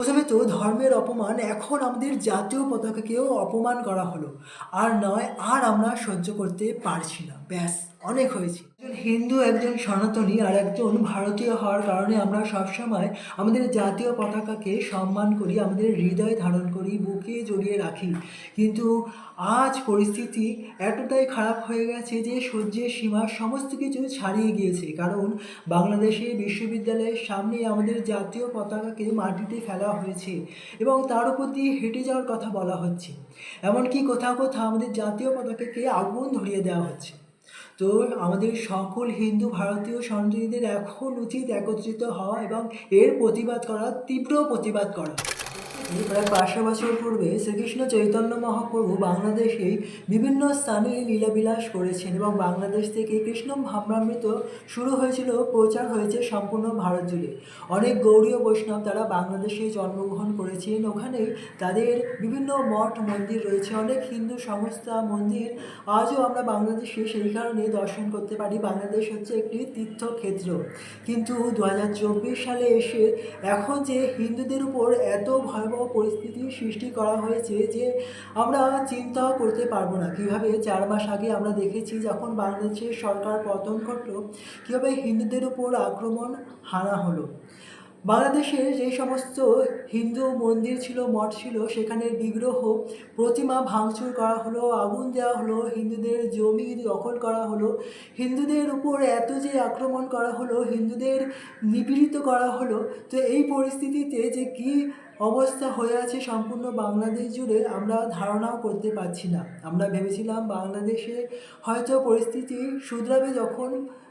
প্রথমে তো ধর্মের অপমান এখন আমাদের জাতীয় পতাকাকেও অপমান করা হলো। আর নয়, আর আমরা সহ্য করতে পারছি না। ব্যাস, অনেক হয়েছে। একজন হিন্দু, একজন সনাতনী আর একজন ভারতীয় হওয়ার কারণে আমরা সবসময় আমাদের জাতীয় পতাকাকে সম্মান করি, আমাদের হৃদয় ধারণ করি, বুকে জড়িয়ে রাখি। কিন্তু আজ পরিস্থিতি এতটাই খারাপ হয়ে গেছে যে সহ্যের সীমা সমস্ত কিছু ছাড়িয়ে গিয়েছে। কারণ বাংলাদেশে বিশ্ববিদ্যালয়ের সামনে আমাদের জাতীয় পতাকাকে মাটিতে ফেলা হয়েছে এবং তার উপর দিয়ে হেঁটে যাওয়ার কথা বলা হচ্ছে। এমনকি কোথাও কোথাও আমাদের জাতীয় পতাকাকে আগুন ধরিয়ে দেওয়া হচ্ছে। তো আমাদের সকল হিন্দু ভারতীয় সন্ত্রাসীদের এখন উচিত একত্রিত হওয়া এবং এর প্রতিবাদ করা তীব্র প্রতিবাদ করা। প্রায় পাঁচশো বছর পূর্বে শ্রীকৃষ্ণ চৈতন্য মহাপ্রভু বাংলাদেশে বিভিন্ন স্থানে লীলাবিলাস করেছেন এবং বাংলাদেশ থেকে কৃষ্ণ ভাবনামৃত শুরু হয়েছিল, প্রচার হয়েছে সম্পূর্ণ ভারত জুড়ে। অনেক গৌড়ীয় বৈষ্ণব তারা বাংলাদেশে জন্মগ্রহণ করেছেন। ওখানে তাদের বিভিন্ন মঠ, মন্দির রয়েছে। অনেক হিন্দু সংস্থা, মন্দির আজও আমরা বাংলাদেশে সেই কারণে দর্শন করতে পারি। বাংলাদেশ হচ্ছে একটি তীর্থক্ষেত্র। কিন্তু দু হাজার চব্বিশ সালে এসে এখন যে হিন্দুদের উপর এত ভয়াবহ পরিস্থিতি সৃষ্টি করা হয়েছে যে আমরা চিন্তাও করতে পারব না। কীভাবে চার মাস আগে আমরা দেখেছি যখন বাংলাদেশের সরকার পতন ঘটলো, কীভাবে হিন্দুদের উপর আক্রমণ হানা হলো। বাংলাদেশের যে সমস্ত হিন্দু মন্দির ছিল, মঠ ছিল, সেখানে বিগ্রহ, প্রতিমা ভাঙচুর করা হলো, আগুন দেওয়া হলো, হিন্দুদের জমি দখল করা হলো, হিন্দুদের উপর এত যে আক্রমণ করা হলো, হিন্দুদের নিপীড়িত করা হলো, তো এই পরিস্থিতিতে যে কী অবস্থা হয়ে আছে সম্পূর্ণ বাংলাদেশ জুড়ে, আমরা ধারণাও করতে পারছি না। আমরা ভেবেছিলাম বাংলাদেশে হয়তো পরিস্থিতি শুধরাবে যখন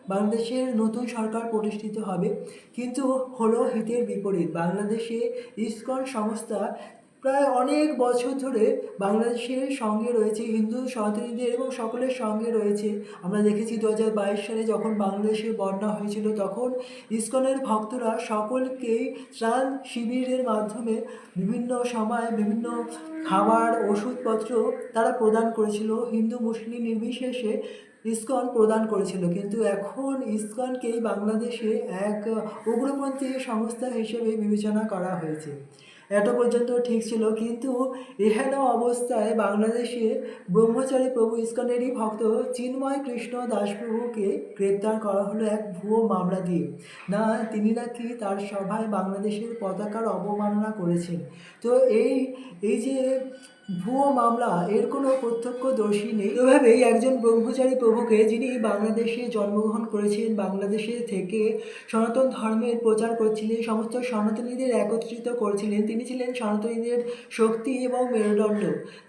বাংলাদেশের নতুন সরকার প্রতিষ্ঠিত হবে। কিন্তু হলো হিতের বিপরীত। বাংলাদেশে ইসকন সংস্থা প্রায় অনেক বছর ধরে বাংলাদেশের সঙ্গে রয়েছে, হিন্দু সনাতনীদের এবং সকলের সঙ্গে রয়েছে। আমরা দেখেছি দু হাজার বাইশ সালে যখন বাংলাদেশে বন্যা হয়েছিল, তখন ইসকনের ভক্তরা সকলকেই ত্রাণ শিবিরের মাধ্যমে বিভিন্ন সময় বিভিন্ন খাবার, ওষুধপত্র তারা প্রদান করেছিল। হিন্দু মুসলিম নির্বিশেষে ইসকন প্রদান করেছিল। কিন্তু এখন ইসকনকেই বাংলাদেশে এক উগ্রপন্থী সংস্থা হিসেবে বিবেচনা করা হয়েছে। এত পর্যন্ত ঠিক ছিল, কিন্তু এহেন অবস্থায় বাংলাদেশে ব্রহ্মচারী প্রভু ইস্কনেরই ভক্ত চিন্ময় কৃষ্ণ দাসপ্রভুকে গ্রেপ্তার করা হলো এক ভুয়ো মামলা দিয়ে। না, তিনি নাকি তার সভায় বাংলাদেশের পতাকার অবমাননা করেছেন। তো এই এই যে ভুয়ো মামলা, এর কোনো প্রত্যক্ষদর্শী নেই। এভাবেই একজন ব্রহ্মচারী প্রভুকে, যিনি বাংলাদেশে জন্মগ্রহণ করেছেন, বাংলাদেশে থেকে সনাতন ধর্মের প্রচার করছিলেন, সমস্ত সনাতনীদের একত্রিত করেছিলেন, তিনি ছিলেন সনাতনীদের শক্তি এবং মেরুদণ্ড।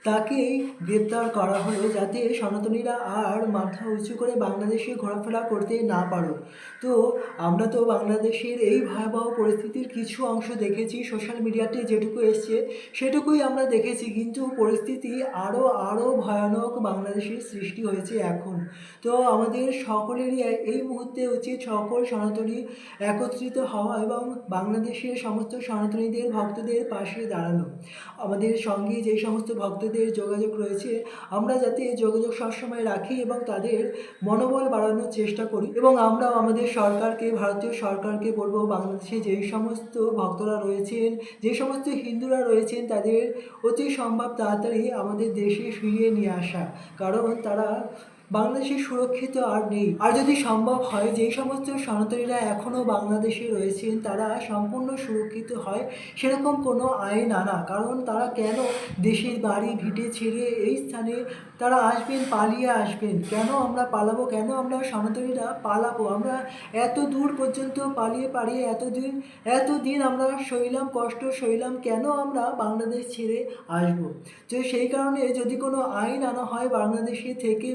তাকেই গ্রেপ্তার করা হলো যাতে সনাতনীরা আর মাথা উঁচু করে বাংলাদেশে ঘোরাফেরা করতে না পারো। তো আমরা তো বাংলাদেশের এই ভয়াবহ পরিস্থিতির কিছু অংশ দেখেছি, সোশ্যাল মিডিয়াতে যেটুকু এসছে, সেটুকুই আমরা দেখেছি। কিন্তু পরিস্থিতি আরও আরও ভয়ানক বাংলাদেশের সৃষ্টি হয়েছে এখন। তো আমাদের সকলেরই এই মুহূর্তে উচিত সকল সনাতনী একত্রিত হওয়া এবং বাংলাদেশের সমস্ত সনাতনীদের ভক্তদের পাশে দাঁড়ানো। আমাদের সঙ্গে যে সমস্ত ভক্তদের যোগাযোগ রয়েছে, আমরা যাতে যোগাযোগ সবসময় রাখি এবং তাদের মনোবল বাড়ানোর চেষ্টা করি এবং আমরাও আমাদের সরকারকে, ভারতীয় সরকারকে বলব, বাংলাদেশে যেই সমস্ত ভক্তরা রয়েছেন, যে সমস্ত হিন্দুরা রয়েছেন, তাদের অতি সম্ভব তাড়াতাড়ি আমাদের দেশে ফিরিয়ে নিয়ে আসা। কারণ তারা বাংলাদেশে সুরক্ষিত আর নেই। আর যদি সম্ভব হয় যেই সমস্ত সনাতনীরা এখনও বাংলাদেশে রয়েছেন, তারা সম্পূর্ণ সুরক্ষিত হয়, সেরকম কোনো আইন আনা। কারণ তারা কেন দেশের বাড়ি ভিটে ছেড়ে এই স্থানে তারা আসবেন, পালিয়ে আসবেন? কেন আমরা পালাবো? কেন আমরা সনাতনীরা পালাবো? আমরা এত দূর পর্যন্ত পালিয়ে পালিয়ে এতদিন এতদিন আমরা সইলাম, কষ্ট সইলাম, কেন আমরা বাংলাদেশ ছেড়ে আসব? তো সেই কারণে যদি কোনো আইন আনা হয় বাংলাদেশে থেকে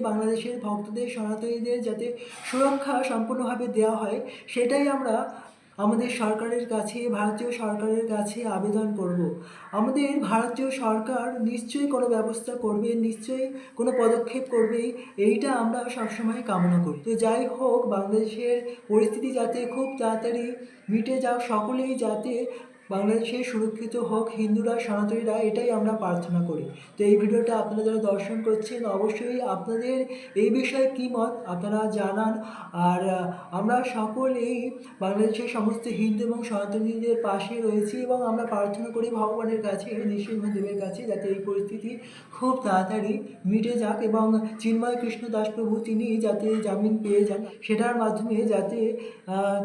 বাংলাদেশের ভক্তদের, সনাতনীদের যাতে সুরক্ষা সম্পূর্ণভাবে দেওয়া হয়, সেটাই আমরা আমাদের সরকারের কাছে, ভারতীয় সরকারের কাছে আবেদন করব। আমাদের ভারতীয় সরকার নিশ্চয়ই কোনো ব্যবস্থা করবে, নিশ্চয়ই কোনো পদক্ষেপ করবে, এইটা আমরা সবসময় কামনা করি। তো যাই হোক, বাংলাদেশের পরিস্থিতি যাতে খুব তাড়াতাড়ি মিটে যাও সকলেই যাতে বাংলাদেশে সুরক্ষিত হোক হিন্দুরা সনাতনীরা এটাই আমরা প্রার্থনা করি। তো এই ভিডিওটা আপনারা যারা দর্শন করছেন অবশ্যই আপনাদের এই বিষয়ে কী মত আপনারা জানান। আর আমরা সকল এই বাংলাদেশের সমস্ত হিন্দু এবং সনাতনীদের পাশে রয়েছি এবং আমরা প্রার্থনা করি ভগবানের কাছে নৃসিংহদেবের কাছে যাতে এই পরিস্থিতি খুব তাড়াতাড়ি মিটে যাক এবং চিন্ময় কৃষ্ণ দাসপ্রভু তিনি যাতে জামিন পেয়ে যান সেটার মাধ্যমে যাতে আহ,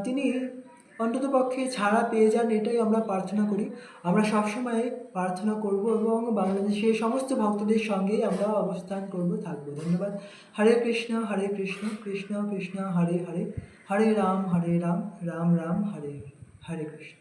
তিনি অন্ততপক্ষে ছাড়া পেয়ে যান, এটাই আমরা প্রার্থনা করি। আমরা সবসময় প্রার্থনা করব এবং বাংলাদেশের সমস্ত ভক্তদের সঙ্গেই আমরা অবস্থান করব, থাকব। ধন্যবাদ। হরে কৃষ্ণ হরে কৃষ্ণ কৃষ্ণ কৃষ্ণ, হরে হরে। হরে রাম হরে রাম রাম রাম, হরে হরে কৃষ্ণ।